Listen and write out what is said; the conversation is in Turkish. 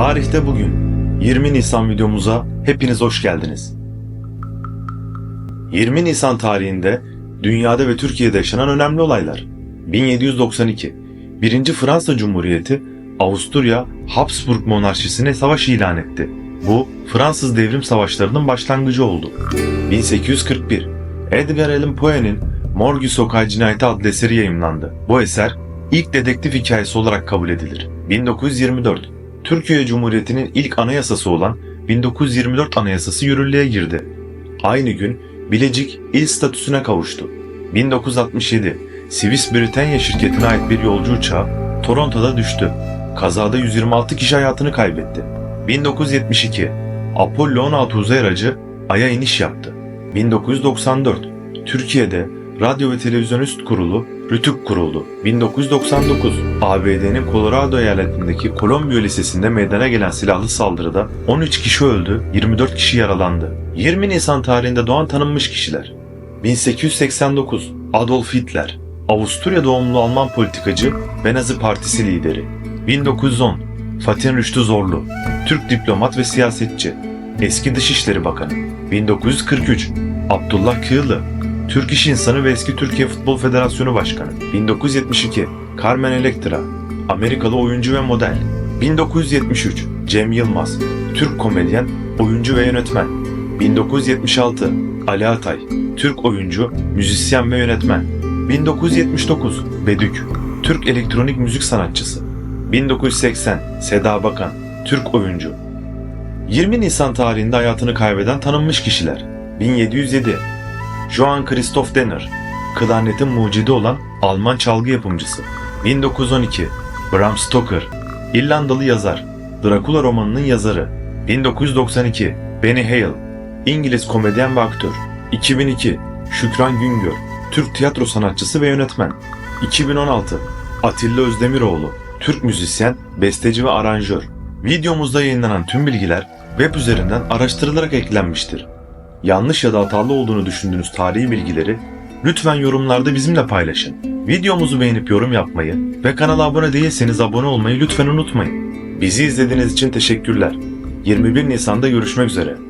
Tarihte bugün 20 Nisan videomuza hepiniz hoş geldiniz. 20 Nisan tarihinde dünyada ve Türkiye'de yaşanan önemli olaylar. 1792 1. Fransa Cumhuriyeti Avusturya Habsburg monarşisine savaş ilan etti. Bu Fransız devrim savaşlarının başlangıcı oldu. 1841 Edgar Allan Poe'nin Morgue Sokağı Cinayeti adlı eseri yayımlandı. Bu eser ilk dedektif hikayesi olarak kabul edilir. 1924 Türkiye Cumhuriyeti'nin ilk anayasası olan 1924 Anayasası yürürlüğe girdi. Aynı gün Bilecik il statüsüne kavuştu. 1967 Swiss Britanya şirketine ait bir yolcu uçağı Toronto'da düştü. Kazada 126 kişi hayatını kaybetti. 1972 Apollo 16 uzay aracı Ay'a iniş yaptı. 1994 Türkiye'de Radyo ve Televizyon Üst Kurulu RTÜK kuruldu. 1999 ABD'nin Colorado eyaletindeki Columbia Lisesi'nde meydana gelen silahlı saldırıda 13 kişi öldü, 24 kişi yaralandı. 20 Nisan tarihinde doğan tanınmış kişiler. 1889 Adolf Hitler Avusturya doğumlu Alman politikacı ve Nazi Partisi lideri. 1910 Fatih Rüştü Zorlu Türk diplomat ve siyasetçi. Eski Dışişleri Bakanı. 1943 Abdullah Kığılı Türk İş İnsanı ve eski Türkiye Futbol Federasyonu Başkanı. 1972 Carmen Electra Amerikalı oyuncu ve model. 1973 Cem Yılmaz Türk komedyen, oyuncu ve yönetmen. 1976 Ali Atay Türk oyuncu, müzisyen ve yönetmen. 1979 Bedük Türk elektronik müzik sanatçısı. 1980 Seda Bakan Türk oyuncu. 20 Nisan tarihinde hayatını kaybeden tanınmış kişiler. 1707 Johann Christoph Denner Klarnetin mucidi olan Alman çalgı yapımcısı. 1912 Bram Stoker İrlandalı yazar. Dracula romanının yazarı. 1992 Benny Hale İngiliz komedyen ve aktör. 2002 Şükran Güngör Türk tiyatro sanatçısı ve yönetmen. 2016 Atilla Özdemiroğlu Türk müzisyen, besteci ve aranjör. Videomuzda yayınlanan tüm bilgiler web üzerinden araştırılarak eklenmiştir. Yanlış ya da hatalı olduğunu düşündüğünüz tarihi bilgileri lütfen yorumlarda bizimle paylaşın. Videomuzu beğenip yorum yapmayı ve kanala abone değilseniz abone olmayı lütfen unutmayın. Bizi izlediğiniz için teşekkürler. 21 Nisan'da görüşmek üzere.